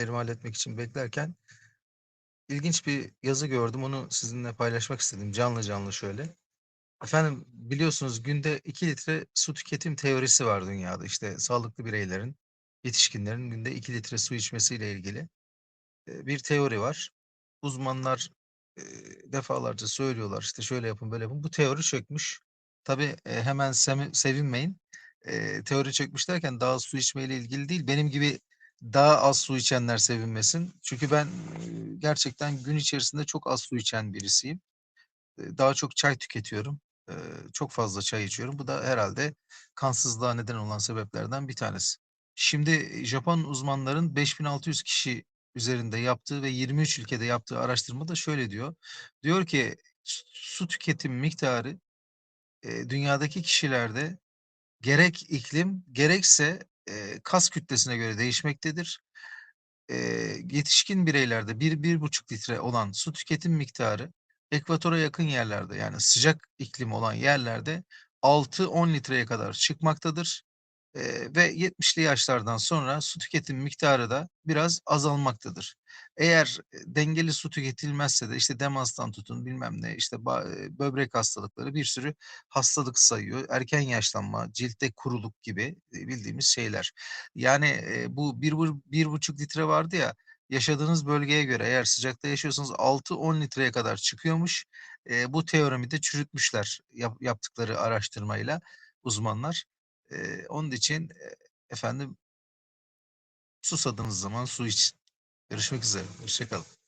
işlerimi halletmek için beklerken ilginç bir yazı gördüm. Onu sizinle paylaşmak istedim canlı canlı şöyle. Efendim biliyorsunuz günde 2 litre su tüketim teorisi var dünyada. İşte sağlıklı bireylerin, yetişkinlerin günde 2 litre su içmesiyle ilgili bir teori var. Uzmanlar defalarca söylüyorlar işte şöyle yapın böyle yapın. Bu teori çökmüş. Tabii hemen sevinmeyin. Teori çökmüş derken daha su içmeyle ilgili değil. Benim gibi daha az su içenler sevinmesin. Çünkü ben gerçekten gün içerisinde çok az su içen birisiyim. Daha çok çay tüketiyorum. Çok fazla çay içiyorum. Bu da herhalde kansızlığa neden olan sebeplerden bir tanesi. Şimdi Japon uzmanların 5600 kişi üzerinde yaptığı ve 23 ülkede yaptığı araştırmada şöyle diyor. Diyor ki su tüketim miktarı dünyadaki kişilerde gerek iklim gerekse e, kas kütlesine göre değişmektedir. E, yetişkin bireylerde 1-1,5 litre olan su tüketim miktarı ekvatora yakın yerlerde yani sıcak iklim olan yerlerde 6-10 litreye kadar çıkmaktadır. Eee, ve 70'li yaşlardan sonra su tüketim miktarı da biraz azalmaktadır. Eğer, eee, dengeli su tüketilmezse de işte demanstan tutun bilmem ne işte böbrek hastalıkları bir sürü hastalık sayıyor. Erken yaşlanma, ciltte kuruluk gibi, eee, bildiğimiz şeyler. Yani, eee, bu bir bur 1,5 litre vardı ya, yaşadığınız bölgeye göre eğer sıcakta yaşıyorsanız 6-10 litreye kadar çıkıyormuş. Eee, bu teoremi de çürütmüşler yap yaptıkları araştırmayla uzmanlar. Eee, onun için, efendim susadığınız zaman su için. Görüşmek üzere, hoşça kalın.